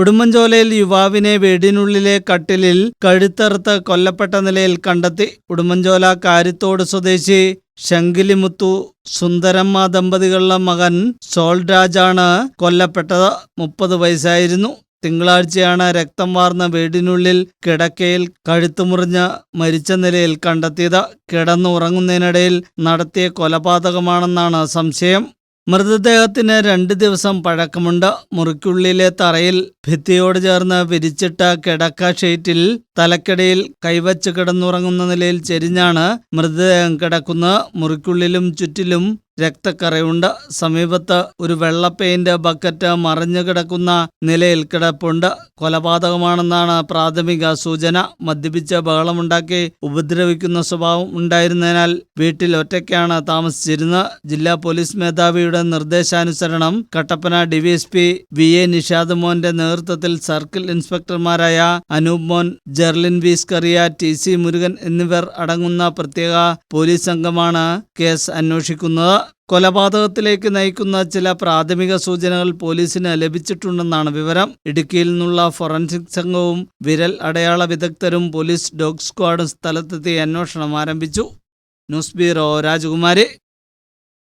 ഉടുമ്പൻചോലയിൽ യുവാവിനെ വീടിനുള്ളിലെ കട്ടിലിൽ കഴുത്തറുത്ത് കൊല്ലപ്പെട്ട നിലയിൽ കണ്ടെത്തി. ഉടുമ്പൻചോല കാരിത്തോട് സ്വദേശി ശങ്കിലിമുത്തു സുന്ദരമ്മ ദമ്പതികളുടെ മകൻ സോൾരാജാണ് കൊല്ലപ്പെട്ടത്. മുപ്പത് വയസ്സായിരുന്നു. തിങ്കളാഴ്ചയാണ് രക്തം വാർന്ന വീടിനുള്ളിൽ കിടക്കയിൽ കഴുത്തു മുറിഞ്ഞ് മരിച്ച നിലയിൽ കണ്ടെത്തിയത്. കിടന്നുറങ്ങുന്നതിനിടയിൽ നടത്തിയ കൊലപാതകമാണെന്നാണ് സംശയം. മൃതദേഹത്തിന് രണ്ട് ദിവസം പഴക്കമുണ്ട്. മുറിക്കുള്ളിലെ തറയിൽ ഭിത്തിയോട് ചേർന്ന് വിരിച്ചിട്ട കിടക്ക ഷീറ്റിൽ തലക്കിടയിൽ കൈവച്ച് കിടന്നുറങ്ങുന്ന നിലയിൽ ചെരിഞ്ഞാണ് മൃതദേഹം കിടക്കുന്നത്. മുറിക്കുള്ളിലും ചുറ്റിലും രക്തക്കറയുണ്ട് സമീപത്ത് ഒരു വെള്ള ബക്കറ്റ് മറിഞ്ഞു കിടക്കുന്ന നിലയിൽ കിടപ്പുണ്ട്. കൊലപാതകമാണെന്നാണ് പ്രാഥമിക സൂചന. മദ്യപിച്ച് ബഹളമുണ്ടാക്കി ഉപദ്രവിക്കുന്ന സ്വഭാവം ഉണ്ടായിരുന്നതിനാൽ വീട്ടിൽ ഒറ്റയ്ക്കാണ് താമസിച്ചിരുന്നത്. ജില്ലാ പോലീസ് മേധാവിയുടെ നിർദ്ദേശാനുസരണം Kattappana DVSP V A Nishad മോന്റെ നേതൃത്വത്തിൽ circle ഇൻസ്പെക്ടർമാരായ Anoop Mon Jerlin V Scaria T C Murugan എന്നിവർ അടങ്ങുന്ന പ്രത്യേക പോലീസ് സംഘമാണ് കേസ് അന്വേഷിക്കുന്നത്. കൊലപാതകത്തിലേക്ക് നയിക്കുന്ന ചില പ്രാഥമിക സൂചനകൾ പോലീസിന് ലഭിച്ചിട്ടുണ്ടെന്നാണ് വിവരം. ഇടുക്കിയിൽ നിന്നുള്ള ഫോറൻസിക് സംഘവും വിരൽ അടയാള വിദഗ്ധരും പോലീസ് ഡോഗ് സ്ക്വാഡും സ്ഥലത്തെത്തി അന്വേഷണം ആരംഭിച്ചു. ന്യൂസ് ബ്യൂറോ രാജകുമാരി.